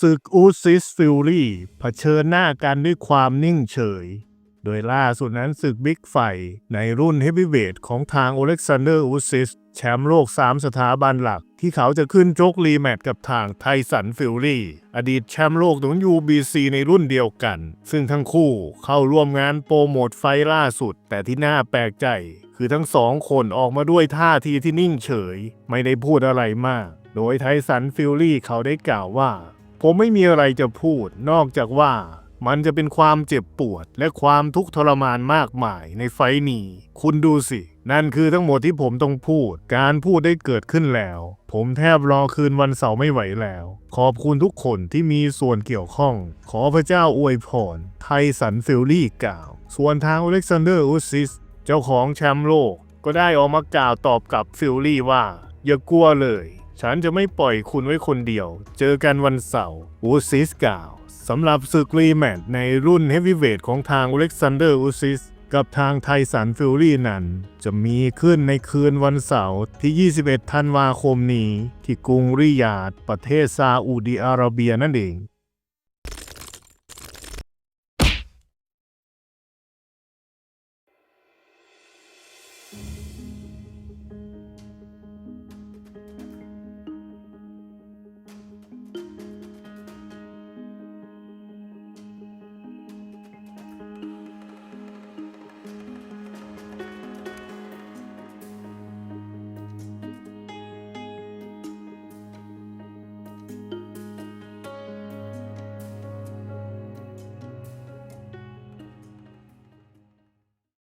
ศึกอูซิสฟิลลี่เผชิญหน้ากันด้วยความนิ่งเฉย โดยล่าสุดนั้นศึกบิ๊กไฟในรุ่นเฮฟวีเวทของทางโอเล็กซานเดอร์อูซิส แชมป์โลก 3 สถาบันหลัก ที่เขาจะขึ้นชกรีแมตช์กับทางไทสันฟิลลี่ อดีตแชมป์โลกของ UBC ในรุ่นเดียวกัน ซึ่งทั้งคู่เข้าร่วมงานโปรโมทไฟล่าสุด แต่ที่น่าแปลกใจ คือทั้งสองคนออกมาด้วยท่าทีที่นิ่งเฉย ไม่ได้พูดอะไรมาก โดยไทสันฟิลลี่เขาได้กล่าวว่า ผมไม่มีอะไรจะพูดนอกจากว่ามันจะเป็นความเจ็บปวดและความทุกข์ทรมานมากมายในไฟท์นี้ คุณดูสิ นั่นคือทั้งหมดที่ผมต้องพูด การพูดได้เกิดขึ้นแล้ว ผมแทบรอคืนวันเสาร์ไม่ไหวแล้ว ขอบคุณทุกคนที่มีส่วนเกี่ยวข้อง ขอพระเจ้าอวยพร ไทสันฟิลลี่กล่าว ส่วนทางอเล็กซานเดอร์อุซิส เจ้าของแชมป์โลก ก็ได้ออกมากล่าวตอบกับฟิลลี่ว่า อย่ากลัวเลย ฉันจะไม่ปล่อยคุณไว้คนเดียว เจอกันวันเสาร์อูซิสกล่าวสำหรับศึกรีแมตช์ในรุ่นเฮฟวีเวทของทางอเล็กซานเดอร์อูซิสกับทางไทสันฟิลลี่นั้น จะมีขึ้นในคืนวันเสาร์ที่ 21 ธันวาคมนี้ ที่กรุงริยาด ประเทศซาอุดีอาระเบียนั่นเอง